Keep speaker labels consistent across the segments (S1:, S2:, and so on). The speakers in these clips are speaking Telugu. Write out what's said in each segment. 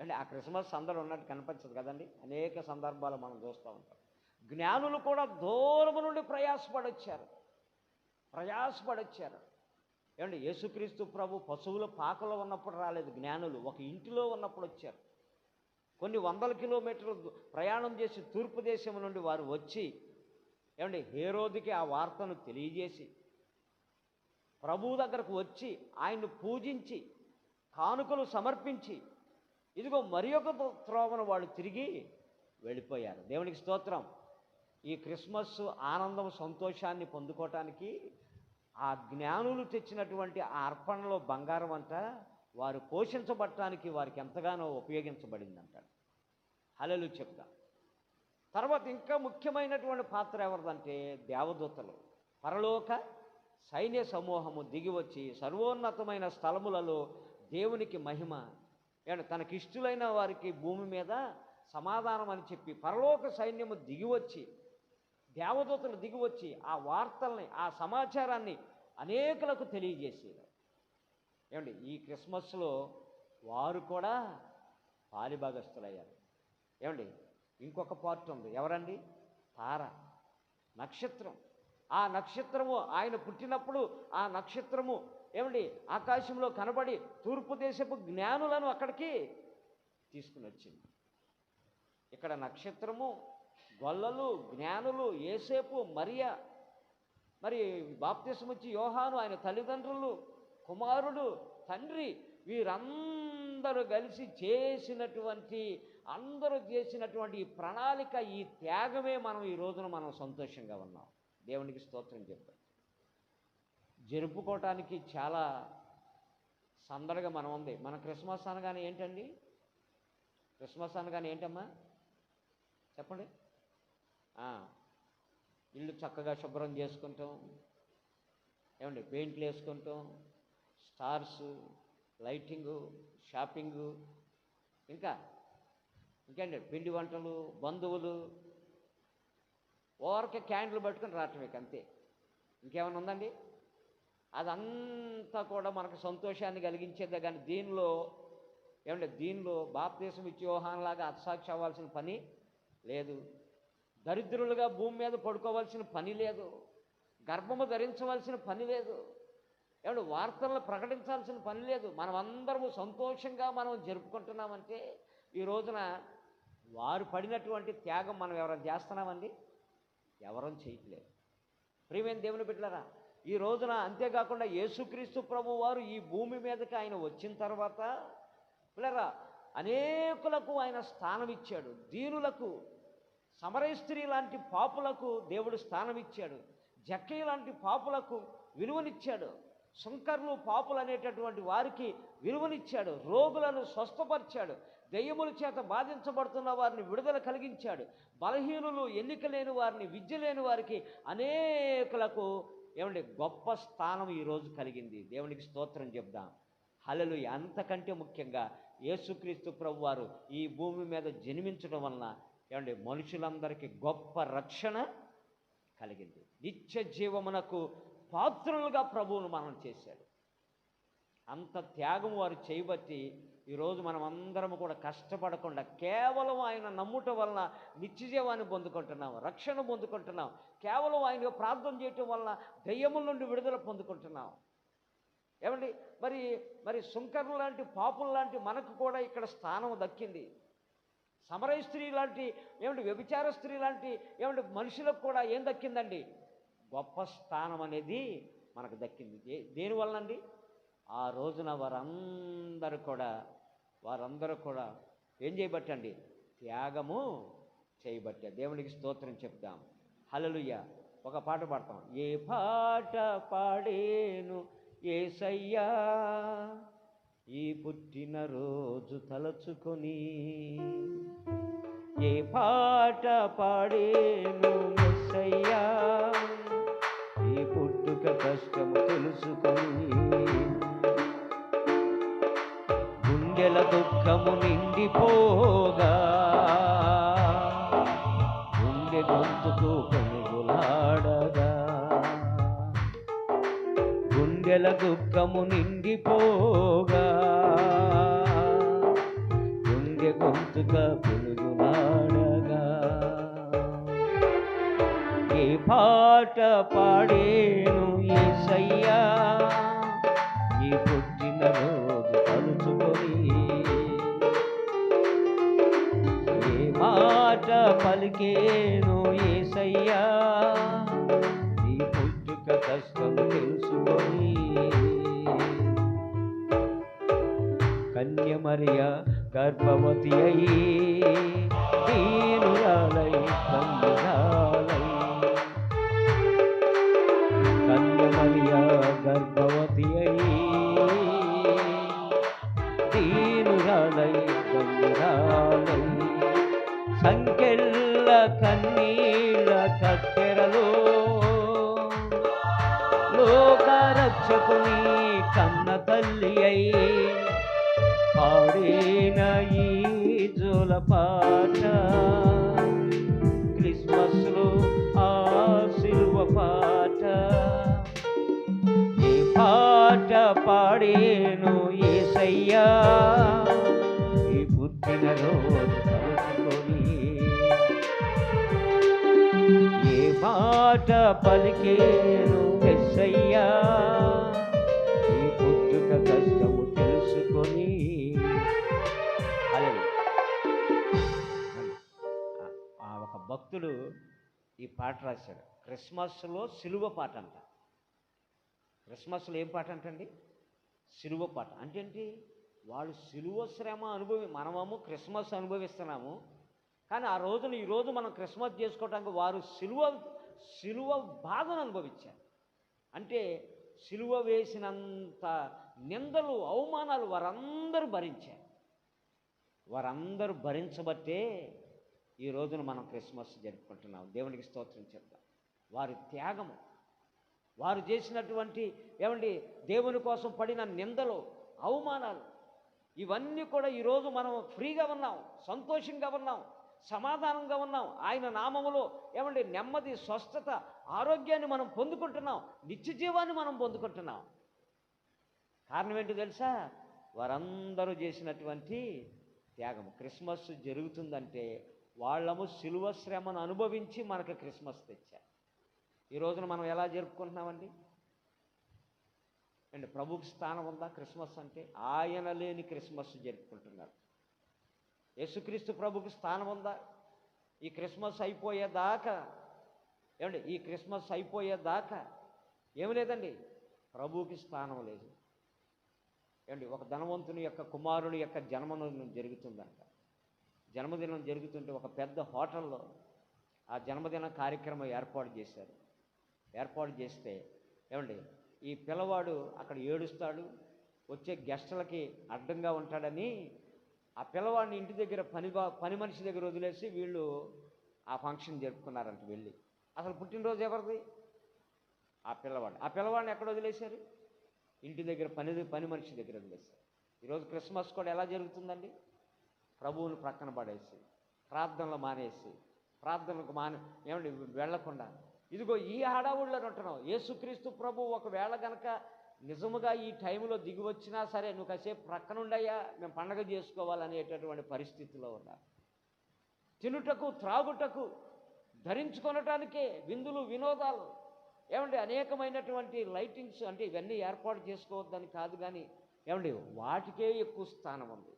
S1: అంటే ఆ క్రిస్మస్
S2: అందరూ ఉన్నట్టు కనిపించదు కదండి. అనేక సందర్భాలు మనం చూస్తూ ఉంటాం. జ్ఞానులు కూడా దూరం నుండి ప్రయాసపడొచ్చారు. ప్రయాసపడొచ్చారు. ఏమండి యేసుక్రీస్తు ప్రభు పశువుల పాకలో ఉన్నప్పుడు రాలేదు జ్ఞానులు ఒక ఇంటిలో ఉన్నప్పుడు వచ్చారు. కొన్ని వందల కిలోమీటర్లు ప్రయాణం చేసి తూర్పు దేశం నుండి వారు వచ్చి ఏమండి హేరోదికి ఆ వార్తను తెలియజేసి ప్రభువు దగ్గరకు వచ్చి ఆయన్ను పూజించి కానుకలు సమర్పించి ఇదిగో మరి ఒక త్రోవన వాళ్ళు తిరిగి వెళ్ళిపోయారు. దేవునికి స్తోత్రం. ఈ క్రిస్మస్ ఆనందం సంతోషాన్ని పొందుకోవటానికి ఆ జ్ఞానులు తెచ్చినటువంటి ఆ అర్పణలో బంగారం అంట వారు పోషించబడటానికి వారికి ఎంతగానో ఉపయోగించబడిందంటాడు. హలలు చెప్తా తర్వాత ఇంకా ముఖ్యమైనటువంటి పాత్ర ఎవరిదంటే దేవదూతలు. పరలోక సైన్య సమూహము దిగి వచ్చి సర్వోన్నతమైన స్థలములలో దేవునికి మహిమ. ఏమంటే తనకిష్టులైన వారికి భూమి మీద సమాధానం అని చెప్పి పరలోక సైన్యము దిగి వచ్చి దేవదూతలు దిగివచ్చి ఆ వార్తల్ని ఆ సమాచారాన్ని అనేకులకు తెలియజేసేది ఏమండి ఈ క్రిస్మస్లో వారు కూడా పాలిభాగస్తులయ్యారు ఏమండి ఇంకొక పార్ట్ ఉంది. ఎవరండి? తార. నక్షత్రం. ఆ నక్షత్రము ఆయన పుట్టినప్పుడు ఆ నక్షత్రము ఏమండి ఆకాశంలో కనబడి తూర్పు దేశపు జ్ఞానులను అక్కడికి తీసుకుని వచ్చింది. ఇక్కడ నక్షత్రము గొల్లలు జ్ఞానులు ఏసేపు మరియా. మరి బాప్తిసమిచ్చి యోహాను ఆయన తల్లిదండ్రులు కుమారుడు తండ్రి వీరందరూ కలిసి చేసినటువంటి అందరూ చేసినటువంటి ఈ ప్రణాళిక ఈ త్యాగమే మనం ఈ రోజున మనం సంతోషంగా ఉన్నాం. దేవునికి స్తోత్రం చెప్పాం జరుపుకోవటానికి చాలా సందడిగా మనం ఉంది. మన క్రిస్మస్ అనగానే ఏంటండి? క్రిస్మస్ అనగానే ఏంటమ్మా? చెప్పండి. ఇల్లు చక్కగా శుభ్రం చేసుకుంటాం. ఏమండి పెయింట్లు వేసుకుంటాం. స్టార్స్ లైటింగు షాపింగు ఇంకా ఇంకేంటి పిండి వంటలు బంధువులు ఓరక క్యాండిల్ పట్టుకొని రావటమే అంతే. ఇంకేమైనా ఉందండి? అదంతా కూడా మనకు సంతోషాన్ని కలిగించేదే కానీ దీనిలో ఏమంటే దీనిలో బాప్తీసం ఇచ్చి వ్యూహాన్లాగా అత్సాక్షి అవ్వాల్సిన పని లేదు. దరిద్రులుగా భూమి మీద పడుకోవాల్సిన పని లేదు. గర్భము ధరించవలసిన పని లేదు. ఏమంటే వార్తలను ప్రకటించాల్సిన పని లేదు. మనం అందరము సంతోషంగా మనం జరుపుకుంటున్నామంటే ఈ రోజున వారు పడినటువంటి త్యాగం మనం ఎవరైనా చేస్తున్నామండి? ఎవరం చేయట్లేదు. ప్రియమైన దేవుని బిడ్డలారా ఈ రోజున అంతేకాకుండా యేసుక్రీస్తు ప్రభు వారు ఈ భూమి మీదకి ఆయన వచ్చిన తర్వాత పిల్లరా అనేకులకు ఆయన స్థానం ఇచ్చాడు. దీనులకు సమరస్త్రీ లాంటి పాపులకు దేవుడు స్థానం ఇచ్చాడు జక్కయ్య లాంటి పాపులకు విలువనిచ్చాడు. శంకర్లు పాపులు అనేటటువంటి వారికి విలువనిచ్చాడు. రోగులను స్వస్థపరిచాడు. దెయ్యముల చేత బాధించబడుతున్న వారిని విడుదల కలిగించాడు. బలహీనులు ఎన్నిక లేని వారిని విద్య లేని వారికి అనేకులకు ఏమండి గొప్ప స్థానం ఈరోజు కలిగింది. దేవునికి స్తోత్రం చెప్దాం. హలలు అంతకంటే ముఖ్యంగా యేసుక్రీస్తు ప్రభు వారు ఈ భూమి మీద జన్మించడం వలన ఏమండి? మనుషులందరికీ గొప్ప రక్షణ కలిగింది. నిత్య జీవమునకు పాత్రలుగా ప్రభువును మనం చేశాడు. అంత త్యాగం వారు చేయబట్టి ఈరోజు మనం అందరం కూడా కష్టపడకుండా కేవలం ఆయన నమ్ముట వలన నిత్యజీవాన్ని పొందుకుంటున్నాం రక్షణ పొందుకుంటున్నాం కేవలం ఆయన ప్రార్థన చేయటం వలన దయ్యముల నుండి విడుదల పొందుకుంటున్నాం. ఏమండి? మరి మరి సుంకర్లు లాంటి పాపుల లాంటి మనకు కూడా ఇక్కడ స్థానం దక్కింది. సమరయ స్త్రీ లాంటి ఏమిటి వ్యభిచార స్త్రీ లాంటి ఏమిటి మనుషులకు కూడా ఏం దక్కిందండి? గొప్ప స్థానం అనేది మనకు దక్కింది. దేనివల్లండి ఆ రోజున వారందరూ కూడా వారందరూ కూడా ఏం చేయబట్టండి? త్యాగము చేయబట్టే. దేవునికి స్తోత్రం చెప్దాం. హలలుయ్య ఒక పాట పాడతాం. ఏ పాట పాడేను ఏసయ్యా? ఈ పుట్టినరోజు తలచుకొని ఏ పాట పాడేను మెస్సయ్యా? ఈ పుట్టుక కష్టము తెలుసుకొని గుండెల దుఃఖము నిండిపోగా గుండె గొంతుకు గుండెల దుఃఖము నిండిపోగా. గుండె గొంతుక గొంతుగా వెలుగులాడగా ఏ పాట పాడేను ఏసయ్యా ఈ పుట్టిన రోజు తలుచుకొని. ఏ మాట పలికేను ఏసయ్యా ఈ పుట్టుక కష్టం తెలుసుకొని. కన్యమరియ గర్భవతి అయి దీనురాలై కన్యరాలై భక్తుడు ఈ పాట రాశాడు. క్రిస్మస్లో సిలువ పాట అంట. క్రిస్మస్లో ఏం పాట అంటండి? సిలువ పాట. అంటే ఏంటి? వాళ్ళు సిలువ శ్రమ అనుభవి మనమేమో క్రిస్మస్ అనుభవిస్తున్నాము. కానీ ఆ రోజున ఈ రోజు మనం క్రిస్మస్ చేసుకోవడానికి వారు సిలువ సిలువ బాధను అనుభవించారు. అంటే సిలువ వేసినంత నిందలు అవమానాలు వారందరూ భరించారు. వారందరూ భరించబట్టే ఈ రోజున మనం క్రిస్మస్ జరుపుకుంటున్నాం. దేవునికి స్తోత్రం చెప్తాం వారి త్యాగము వారు చేసినటువంటి ఏమండి దేవుని కోసం పడిన నిందలు అవమానాలు ఇవన్నీ కూడా ఈరోజు మనం ఫ్రీగా ఉన్నాం సంతోషంగా ఉన్నాం సమాధానంగా ఉన్నాం. ఆయన నామములో ఏమండి నెమ్మది స్వస్థత ఆరోగ్యాన్ని మనం పొందుకుంటున్నాం నిత్య జీవాన్ని మనం పొందుకుంటున్నాం. కారణం ఏంటో తెలుసా? వారందరూ చేసినటువంటి త్యాగం క్రిస్మస్ జరుగుతుందంటే వాళ్ళము సిలువ శ్రమను అనుభవించి మనకు క్రిస్మస్ తెచ్చారు. ఈ రోజున మనం ఎలా జరుపుకుంటున్నామండి? అండ్ ప్రభుకి స్థానం ఉందా క్రిస్మస్ అంటే? ఆయన లేని క్రిస్మస్ జరుపుకుంటున్నారు. యేసుక్రీస్తు ప్రభుకి స్థానం ఉందా? ఈ క్రిస్మస్ అయిపోయేదాకా ఏమండి ఈ క్రిస్మస్ అయిపోయేదాకా ఏమి లేదండి ప్రభువుకి స్థానం లేదు. ఏమండి ఒక ధనవంతుని యొక్క కుమారుని యొక్క జన్మను జరుగుతుందంట. జన్మదినం జరుగుతుంటే ఒక పెద్ద హోటల్లో ఆ జన్మదిన కార్యక్రమం ఏర్పాటు చేశారు. ఏర్పాటు చేస్తే ఏమండి ఈ పిల్లవాడు అక్కడ ఏడుస్తాడు వచ్చే గెస్టులకి అడ్డంగా ఉంటాడని ఆ పిల్లవాడిని ఇంటి దగ్గర పని పని మనిషి దగ్గర వదిలేసి వీళ్ళు ఆ ఫంక్షన్ జరుపుకున్నారంట వెళ్ళి. అసలు పుట్టినరోజు ఎవరిది? ఆ పిల్లవాడు ఆ పిల్లవాడిని ఎక్కడ వదిలేశారు? ఇంటి దగ్గర పని పని మనిషి దగ్గర వదిలేశారు. ఈరోజు క్రిస్మస్ కూడా ఎలా జరుగుతుందండి? ప్రభువుని ప్రక్కన పడేసి ప్రార్థనలు మానేసి ప్రార్థనలకు మానే ఏమండి వెళ్ళకుండా ఇదిగో ఈ హడావుల్లో ఉంటున్నావు యేసుక్రీస్తు ప్రభు ఒకవేళ గనక నిజముగా ఈ టైంలో దిగి వచ్చినా సరే నువ్వు కాసేపు ప్రక్కనుండయ్యా మేము పండగ చేసుకోవాలనేటటువంటి పరిస్థితిలో ఉన్నా తినుటకు త్రాగుటకు ధరించుకొనటానికే విందులు వినోదాలు ఏమండి అనేకమైనటువంటి లైటింగ్స్ అంటే ఇవన్నీ ఏర్పాటు చేసుకోవద్దని కాదు కానీ ఏమండి వాటికే ఎక్కువ స్థానం ఉంది.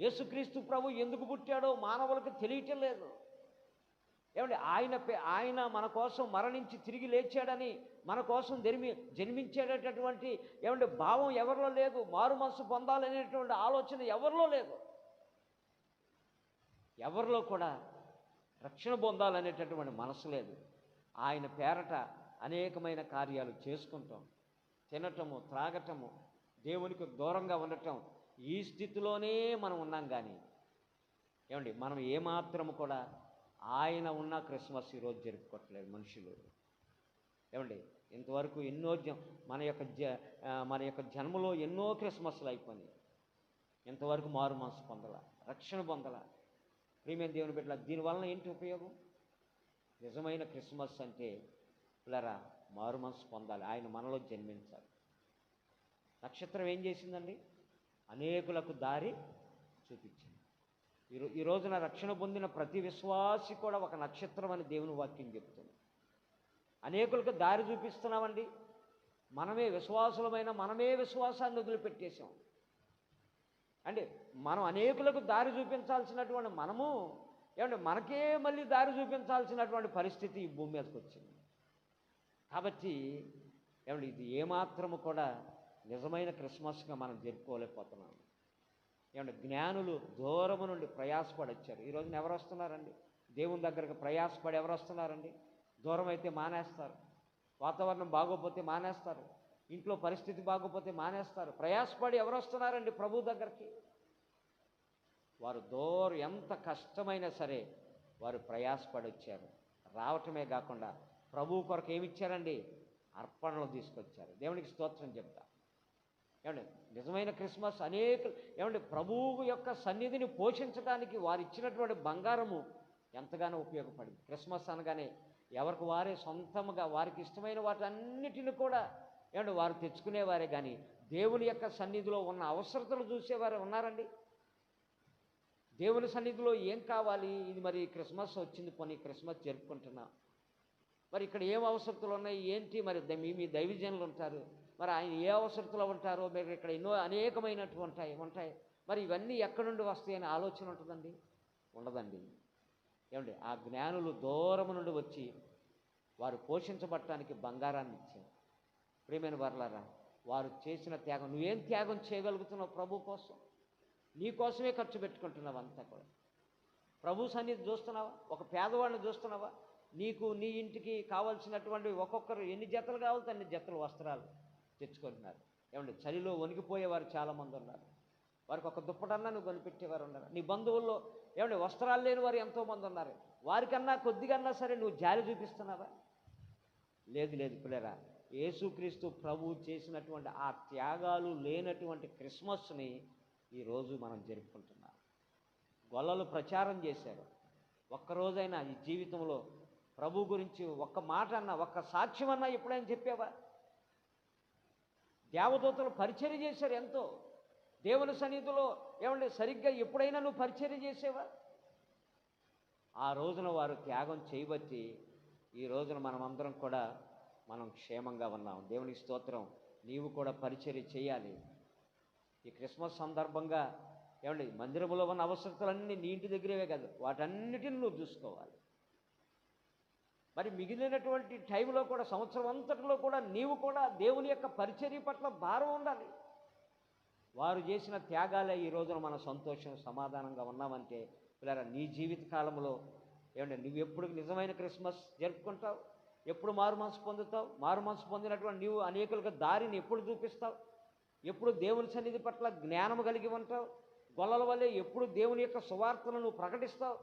S2: యేసుక్రీస్తు ప్రభు ఎందుకు పుట్టాడో మానవులకు తెలియటం లేదు. ఏమండి ఆయన పే- ఆయన మన కోసం మరణించి తిరిగి లేచాడని మన కోసం జన్మి జన్మించేటటువంటి ఏమంటే భావం ఎవరిలో లేదు. మారు మనసు పొందాలనేటువంటి ఆలోచన ఎవరిలో లేదు. ఎవరిలో కూడా రక్షణ పొందాలనేటటువంటి మనసు లేదు. ఆయన పేరట అనేకమైన కార్యాలు చేసుకుంటాం. తినటము త్రాగటము దేవునికి దూరంగా ఉండటం ఈ స్థితిలోనే మనం ఉన్నాం కానీ ఏమండి మనం ఏమాత్రము కూడా ఆయన ఉన్న క్రిస్మస్ ఈరోజు జరుపుకోవట్లేదు మనుషులు. ఏమండి ఇంతవరకు ఎన్నో జ మన యొక్క జ మన యొక్క జన్మలో ఎన్నో క్రిస్మస్లు అయిపోయినాయి. ఇంతవరకు మారు మనసు పొందల రక్షణ పొందల. ప్రియమైన దేవుని బిడ్డల దీనివలన ఏంటి ఉపయోగం? నిజమైన క్రిస్మస్ అంటే పిల్లరా మారు మనసు పొందాలి. ఆయన మనలో జన్మించాలి. నక్షత్రం ఏం చేసిందండి? అనేకులకు దారి చూపించింది. ఈరో ఈ రోజున రక్షణ పొందిన ప్రతి విశ్వాసి కూడా ఒక నక్షత్రం అని దేవుని వాక్యం చెప్తుంది. అనేకులకు దారి చూపిస్తున్నామండి. మనమే విశ్వాసులమైన మనమే విశ్వాసాన్ని వదిలిపెట్టేశాం. అంటే మనం అనేకులకు దారి చూపించాల్సినటువంటి మనము ఏమంటే మనకే మళ్ళీ దారి చూపించాల్సినటువంటి పరిస్థితి ఈ భూమి మీదకి వచ్చింది. కాబట్టి ఏమంటే ఇది ఏమాత్రము కూడా నిజమైన క్రిస్మస్గా మనం జరుపుకోలేకపోతున్నాం. ఏమంటే జ్ఞానులు దూరము నుండి ప్రయాసపడి వచ్చారు. ఈ రోజున ఎవరు వస్తున్నారండి? దేవుని దగ్గరకు ప్రయాసపడి ఎవరు వస్తున్నారండి? దూరం అయితే మానేస్తారు. వాతావరణం బాగోపోతే మానేస్తారు. ఇంట్లో పరిస్థితి బాగోపోతే మానేస్తారు. ప్రయాసపడి ఎవరు వస్తున్నారండి ప్రభు దగ్గరికి? వారు దూరం ఎంత కష్టమైనా సరే వారు ప్రయాసపడి వచ్చారు. రావటమే కాకుండా ప్రభు కొరకు ఏమి ఇచ్చారండి? అర్పణలు తీసుకొచ్చారు. దేవునికి స్తోత్రం చెప్తా. ఏమండి నిజమైన క్రిస్మస్ అనేక ఏమండి ప్రభువు యొక్క సన్నిధిని పోషించడానికి వారు ఇచ్చినటువంటి బంగారము ఎంతగానో ఉపయోగపడింది. క్రిస్మస్ అనగానే ఎవరికి వారే సొంతముగా వారికి ఇష్టమైన వాటన్నిటిని కూడా ఏమండి వారు తెచ్చుకునేవారే కానీ దేవుని యొక్క సన్నిధిలో ఉన్న అవసరతలు చూసేవారు ఉన్నారండి? దేవుని సన్నిధిలో ఏం కావాలి? ఇది మరి క్రిస్మస్ వచ్చింది పోనీ క్రిస్మస్ జరుపుకుంటున్నా. మరి ఇక్కడ ఏం అవసరతలు ఉన్నాయి? ఏంటి? మరి ద- మీ మీ దైవజనులు ఉంటారు. మరి ఆయన ఏ అవసరతలో ఉంటారో మీరు ఇక్కడ ఎన్నో అనేకమైనటువంటి ఉంటాయి. ఉంటాయి మరి ఇవన్నీ ఎక్కడి నుండి వస్తాయని ఆలోచన ఉంటుందండి? ఉండదండి. ఏమండి ఆ జ్ఞానులు దూరం నుండి వచ్చి వారు పోషించబట్టడానికి బంగారాన్ని ఇచ్చారు. ప్రేమైన వర్లారా వారు చేసిన త్యాగం నువ్వేం త్యాగం చేయగలుగుతున్నావు ప్రభు కోసం? నీ కోసమే ఖర్చు పెట్టుకుంటున్నావు అంతా కూడా. ప్రభు సన్నిధి చూస్తున్నావా? ఒక పేదవాడిని చూస్తున్నావా? నీకు నీ ఇంటికి కావాల్సినటువంటి ఒక్కొక్కరు ఎన్ని జతలు కావాలి అన్ని జతలు వస్త్రాలు. తెచ్చుకుంటున్నారు. ఏమంటే చలిలో వణికిపోయేవారు చాలామంది ఉన్నారు. వారికి ఒక దుప్పటన్నా నువ్వు కనిపెట్టేవారు ఉన్నారు. నీ బంధువుల్లో ఏమంటే వస్త్రాలు లేని వారు ఎంతోమంది ఉన్నారు. వారికన్నా కొద్దిగన్నా సరే నువ్వు జాలి చూపిస్తున్నావా? లేదు లేదు పిల్లరా. యేసుక్రీస్తు ప్రభు చేసినటువంటి ఆ త్యాగాలు లేనటువంటి క్రిస్మస్ని ఈరోజు మనం జరుపుకుంటున్నాం. గొల్లలు ప్రచారం చేశారు. ఒక్కరోజైనా ఈ జీవితంలో ప్రభు గురించి ఒక్క మాట అన్నా ఒక్క సాక్ష్యం అన్నా ఎప్పుడైనా చెప్పావా? దేవదూతలు పరిచర్య చేశారు ఎంతో. దేవుని సన్నిధిలో ఏమంటే సరిగ్గా ఎప్పుడైనా నువ్వు పరిచర్య చేసేవా? ఆ రోజున వారు త్యాగం చేయబట్టి ఈ రోజున మనమందరం కూడా మనం క్షేమంగా ఉన్నాం. దేవునికి స్తోత్రం నీవు కూడా పరిచర్య చేయాలి. ఈ క్రిస్మస్ సందర్భంగా ఏమండి మందిరంలో ఉన్న అవసరతలన్నీ నీ ఇంటి దగ్గరేవే కాదు వాటన్నిటిని నువ్వు చూసుకోవాలి. మరి మిగిలినటువంటి టైంలో కూడా సంవత్సరం అంతటిలో కూడా నీవు కూడా దేవుని యొక్క పరిచర్య పట్ల భారం ఉండాలి. వారు చేసిన త్యాగాలే ఈ రోజున మన సంతోషం సమాధానంగా ఉన్నామంటే పిల్లరా నీ జీవిత కాలంలో ఏమంటే నువ్వు ఎప్పుడు నిజమైన క్రిస్మస్ జరుపుకుంటావు? ఎప్పుడు మారు మనసు పొందుతావు? మారు మనసు పొందినటువంటి నీవు అనేకులకు దారిని ఎప్పుడు చూపిస్తావు? ఎప్పుడు దేవుని సన్నిధి పట్ల జ్ఞానం కలిగి ఉంటావు? గొల్లల వల్లే ఎప్పుడు దేవుని యొక్క సువార్తను నువ్వు ప్రకటిస్తావు?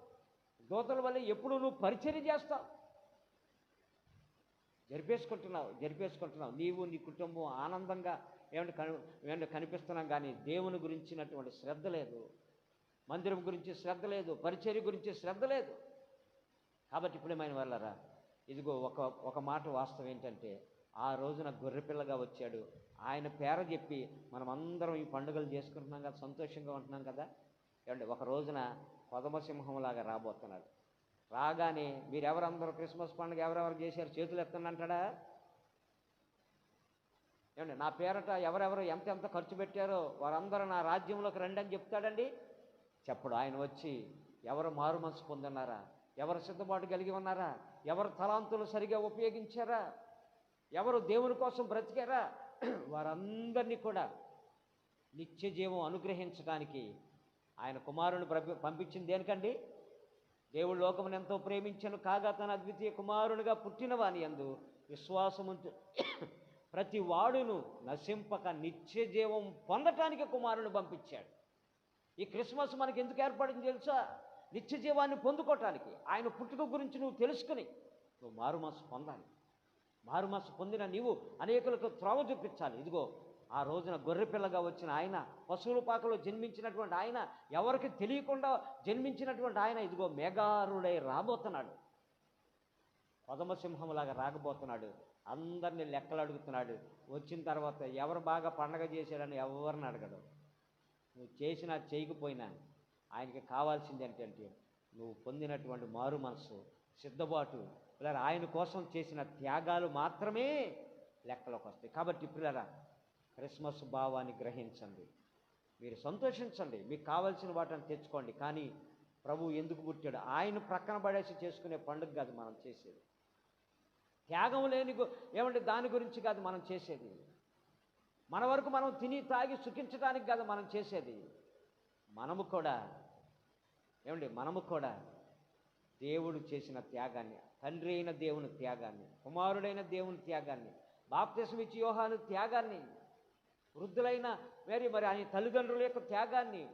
S2: దూతల వల్లే ఎప్పుడు నువ్వు పరిచర్య చేస్తావు? జరిపేసుకుంటున్నావు జరిపేసుకుంటున్నావు. నీవు నీ కుటుంబం ఆనందంగా ఏమంటే కని ఏమంటే కనిపిస్తున్నాం కానీ దేవుని గురించినటువంటి శ్రద్ధ లేదు. మందిరం గురించి శ్రద్ధ లేదు. పరిచర్య గురించి శ్రద్ధ లేదు. కాబట్టి ఇప్పుడేమైన వాళ్ళరా? ఇదిగో ఒక ఒక మాట వాస్తవం ఏంటంటే ఆ రోజున గొర్రెపిల్లగా వచ్చాడు. ఆయన పేర చెప్పి మనం అందరం ఈ పండుగలు చేసుకుంటున్నాం కదా సంతోషంగా ఉంటున్నాం కదా. ఏమంటే ఒక రోజున కొదమసింహంలాగా రాబోతున్నాడు. రాగానే మీరు ఎవరందరూ క్రిస్మస్ పండుగ ఎవరెవరు చేశారు? చేతులు ఎత్తండి అంటాడా ఏమండి నా పేరట ఎవరెవరు ఎంత ఎంత ఖర్చు పెట్టారో వారందరూ నా రాజ్యంలోకి రండి అని చెప్తాడండి. చెప్పడు ఆయన వచ్చి ఎవరు మారు మనసు పొందున్నారా? ఎవరు సిద్ధపాటు కలిగి ఉన్నారా? ఎవరు తలాంతులు సరిగా ఉపయోగించారా? ఎవరు దేవుని కోసం బ్రతికారా? వారందరినీ కూడా నిత్య జీవం అనుగ్రహించడానికి ఆయన కుమారుని పంపించింది దేనికండి? దేవుడు లోకమును ఎంతో ప్రేమించను కాగా తన అద్వితీయ కుమారునిగా పుట్టిన వాని ఎందు విశ్వాసముంచు ప్రతి వాడును నశింపక నిత్య జీవం పొందటానికి కుమారుని పంపించాడు. ఈ క్రిస్మస్ మనకి ఎందుకు ఏర్పడింది తెలుసా? నిత్య జీవాన్ని పొందుకోవటానికి ఆయన పుట్టుక గురించి నువ్వు తెలుసుకుని నువ్వు మారుమాసు పొందాలి. మారుమాసు పొందిన నీవు అనేకులకు త్రోవ చూపించాలి. ఇదిగో ఆ రోజున గొర్రెపిల్లగా వచ్చిన ఆయన పశువుల పాకలో జన్మించినటువంటి ఆయన ఎవరికి తెలియకుండా జన్మించినటువంటి ఆయన ఇదిగో మేఘారుడై రాబోతున్నాడు. పదమసింహంలాగా రాకపోతున్నాడు. అందరినీ లెక్కలు అడుగుతున్నాడు వచ్చిన తర్వాత ఎవరు బాగా పండగ చేశాడని ఎవరిని అడగడు. నువ్వు చేసినా చేయకపోయినా ఆయనకి కావాల్సింది ఏంటంటే నువ్వు పొందినటువంటి మారు మనసు సిద్ధబాటు. పిల్లరా ఆయన కోసం చేసిన త్యాగాలు మాత్రమే లెక్కలోకి వస్తాయి. కాబట్టి పిల్లరా క్రిస్మస్ భావాన్ని గ్రహించండి. మీరు సంతోషించండి. మీకు కావాల్సిన వాటిని తెచ్చుకోండి. కానీ ప్రభు ఎందుకు పుట్టాడు? ఆయన ప్రక్కన పడేసి చేసుకునే పండుగ కాదు మనం చేసేది. త్యాగం లేని ఏమంటే దాని గురించి కాదు మనం చేసేది. మన వరకు మనం తిని తాగి సుఖించడానికి కాదు మనం చేసేది. మనము కూడా ఏమండి? మనము కూడా దేవుడు చేసిన త్యాగాన్ని తండ్రి అయిన దేవుని త్యాగాన్ని కుమారుడైన దేవుని త్యాగాన్ని బాప్తిసం ఇచ్చి యోహాను త్యాగాన్ని వృద్ధులైన మేరీ మరి ఆయన తల్లిదండ్రుల యొక్క త్యాగాన్ని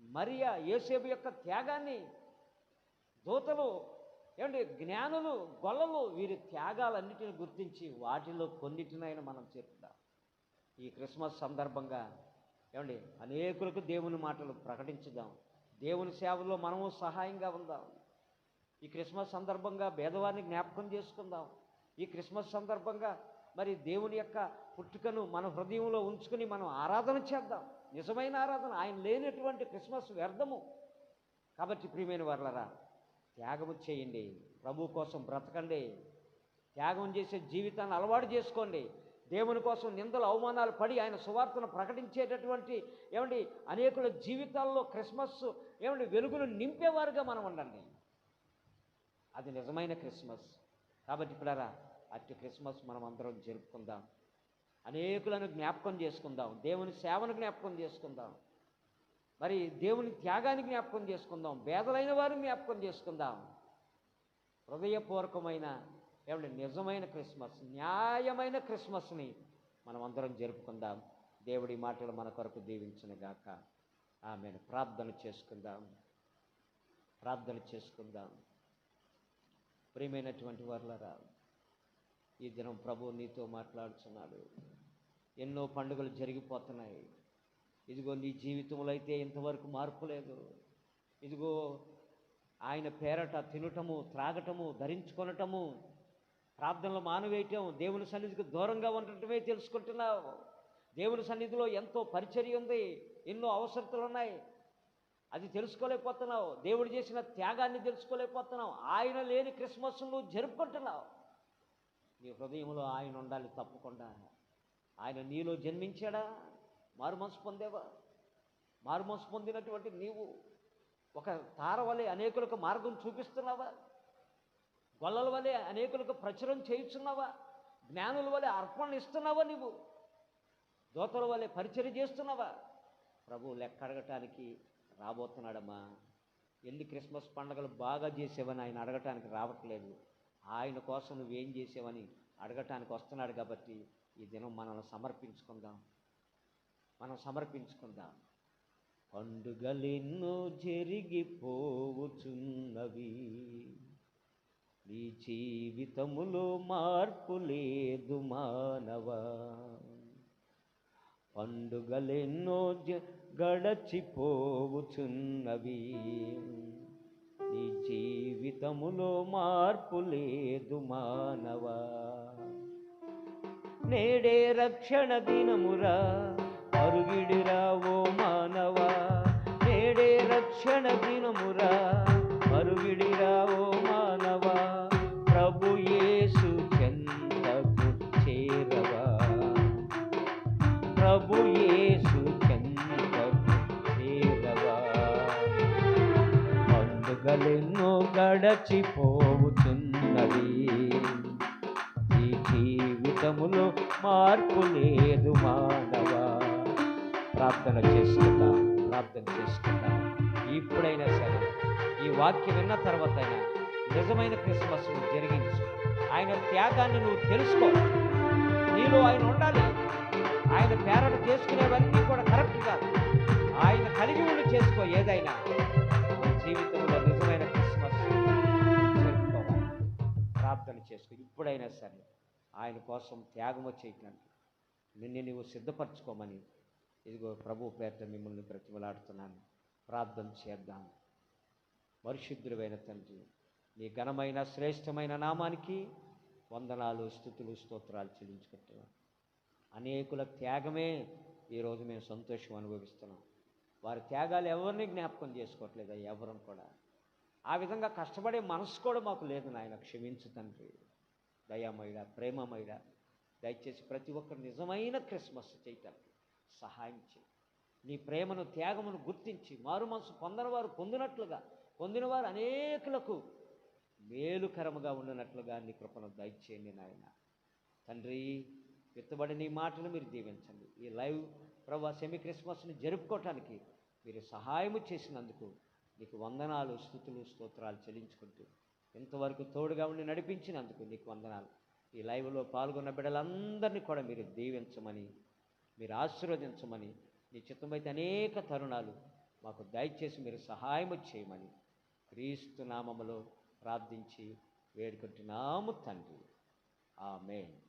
S2: మరియా యేసేపు యొక్క త్యాగాన్ని దూతలు ఏమండి జ్ఞానులు గొల్లలు వీరి త్యాగాలన్నిటిని గుర్తించి వాటిలో కొన్నిటినైనా మనం చెప్తాం ఈ క్రిస్మస్ సందర్భంగా ఏమండి అనేకులకు దేవుని మాటలు ప్రకటించుదాం. దేవుని సేవలో మనము సహాయంగా ఉందాం. ఈ క్రిస్మస్ సందర్భంగా భేదవాన్ని జ్ఞాపకం చేసుకుందాం. ఈ క్రిస్మస్ సందర్భంగా మరి దేవుని యొక్క పుట్టుకను మన హృదయంలో ఉంచుకుని మనం ఆరాధన చేద్దాం. నిజమైన ఆరాధన. ఆయన లేనటువంటి క్రిస్మస్ వ్యర్థము. కాబట్టి ప్రియమైన వర్లరా త్యాగము చేయండి. ప్రభు కోసం బ్రతకండి. త్యాగం చేసే జీవితాన్ని అలవాటు చేసుకోండి. దేవుని కోసం నిందలు అవమానాలు పడి ఆయన సువార్తను ప్రకటించేటటువంటి ఏమండి అనేకుల జీవితాల్లో క్రిస్మస్ ఏమండి వెలుగును నింపేవారుగా మనం ఉండండి. అది నిజమైన క్రిస్మస్. కాబట్టి ఇప్పుడారా అట్టి క్రిస్మస్ మనం అందరం జరుపుకుందాం. అనేకులను జ్ఞాపకం చేసుకుందాం. దేవుని సేవను జ్ఞాపకం చేసుకుందాం. మరి దేవుని త్యాగాన్ని జ్ఞాపకం చేసుకుందాం. పేదలైన వారిని జ్ఞాపకం చేసుకుందాం. హృదయపూర్వకమైన ఏమంటే నిజమైన క్రిస్మస్ న్యాయమైన క్రిస్మస్ని మనం అందరం జరుపుకుందాం. దేవుడి మాటలు మన కొరకు దీవించునుగాక ఆమెను. ప్రార్థన చేసుకుందాం. ప్రార్థన చేసుకుందాం. ప్రియమైనటువంటి వారులరా ఈ దినం ప్రభు నీతో మాట్లాడుతున్నాడు ఎన్నో పండుగలు జరిగిపోతున్నాయి. ఇదిగో నీ జీవితంలో అయితే ఇంతవరకు మార్పు లేదు. ఇదిగో ఆయన పేరట తినటము త్రాగటము ధరించుకొనటము ప్రార్థనలు మానవేయటం దేవుని సన్నిధికి దూరంగా ఉండటమే తెలుసుకుంటున్నావు. దేవుని సన్నిధిలో ఎంతో పరిచర్య ఉంది ఎన్నో అవసరతలు ఉన్నాయి. అది తెలుసుకోలేకపోతున్నావు. దేవుడు చేసిన త్యాగాన్ని తెలుసుకోలేకపోతున్నావు. ఆయన లేని క్రిస్మస్ నువ్వు జరుపుకుంటున్నావు. నీ హృదయంలో ఆయన ఉండాలి తప్పకుండా. ఆయన నీలో జన్మించాడా? మారు మనసు పొందేవా? మారు మనసు పొందినటువంటి నీవు ఒక తార వలె అనేకులకు మార్గం చూపిస్తున్నావా? గొల్లల వలె అనేకులకు ప్రచురం చేయుచున్నావా? జ్ఞానుల వలె అర్పణ ఇస్తున్నావా నీవు? దోతల వలె పరిచయం చేస్తున్నావా? ప్రభు లెక్క అడగటానికి రాబోతున్నాడమ్మా. ఎన్ని క్రిస్మస్ పండుగలు బాగా చేసేవని ఆయన అడగటానికి రావట్లేదు. ఆయన కోసం నువ్వేం చేసావని అడగటానికి వస్తున్నాడు కాబట్టి ఈ దినం మనల్ని సమర్పించుకుందాం. మనం సమర్పించుకుందాం. పండుగలెన్నో జరిగిపోవుచున్నవి నీ జీవితములో మార్పు లేదు మానవా. పండుగలెన్నో జ- నీ జీవితములో మార్పు లేదు మానవా. నేడే రక్షణ దినమురా మరుగిడిరా ఓ మానవా. నేడే రక్షణ దినమురా మరుగిడిరా ఓ పండుగలెన్నో గడచిపోతున్నది ఈ జీవితములో మార్పు లేదు మానవా. ప్రార్థన చేసుకుందాం ప్రార్థన చేసుకుందాం ఇప్పుడైనా సరే ఈ వాక్యం విన్న తర్వాత అయినా నిజమైన క్రిస్మస్ జరిగించు. ఆయన త్యాగాన్ని నువ్వు తెలుసుకో. నీలో ఆయన ఉండాలి. ఆయన పేరట చేసుకునేవన్నీ కూడా కరెక్ట్ కాదు. ఆయన కలిగి ఉండి చేసుకో ఏదైనా. జీవితంలో ప్రార్థన చేసుకో. ఇప్పుడైనా సరే ఆయన కోసం త్యాగము చేయటానికి నిన్ను నీవు సిద్ధపరచుకోమని ఇదిగో ప్రభు పేరిట మిమ్మల్ని బ్రతిమలాడుతున్నాను. ప్రార్థన చేద్దాం. పరిశుద్ధుడైన తండ్రి నీ ఘనమైన శ్రేష్టమైన నామానికి వందనాలు స్థుతులు స్తోత్రాలు చెల్లించుకుంటున్నాం అనేకుల త్యాగమే ఈరోజు మేము సంతోషం అనుభవిస్తున్నాం. వారి త్యాగాలు ఎవరిని జ్ఞాపకం చేసుకోవట్లేదు? ఎవరం కూడా. ఆ విధంగా కష్టపడే మనసు కూడా మాకు లేదు నాయన క్షమించు తండ్రి. దయామయుడ ప్రేమమయుడ దయచేసి ప్రతి ఒక్కరు నిజమైన క్రిస్మస్ చేయటానికి సహాయం చేయి. నీ ప్రేమను త్యాగమును గుర్తించి మారు మనసు పొందనవారు పొందినట్లుగా పొందినవారు అనేకులకు మేలుకరముగా ఉండినట్లుగా నీ కృపను దయచేయండి నాయన. తండ్రి విత్తబడి నీ మాటలు మీరు దీవించండి. ఈ లైవ్ ప్రభా సెమీ క్రిస్మస్ని జరుపుకోవటానికి మీరు సహాయము చేసినందుకు నీకు వందనాలు స్థుతులు స్తోత్రాలు చెల్లించుకుంటూ ఇంతవరకు తోడుగా ఉండి నడిపించినందుకు నీకు వందనాలు. ఈ లైవ్లో పాల్గొన్న బిడ్డలందరినీ కూడా మీరు దీవించమని మీరు ఆశీర్వదించమని నీ చిత్తమైతే అనేక తరుణాలు మాకు దయచేసి మీరు సహాయం చేయమని క్రీస్తు నామములో ప్రార్థించి వేడుకుంటున్నాము తండ్రి. ఆమెన్.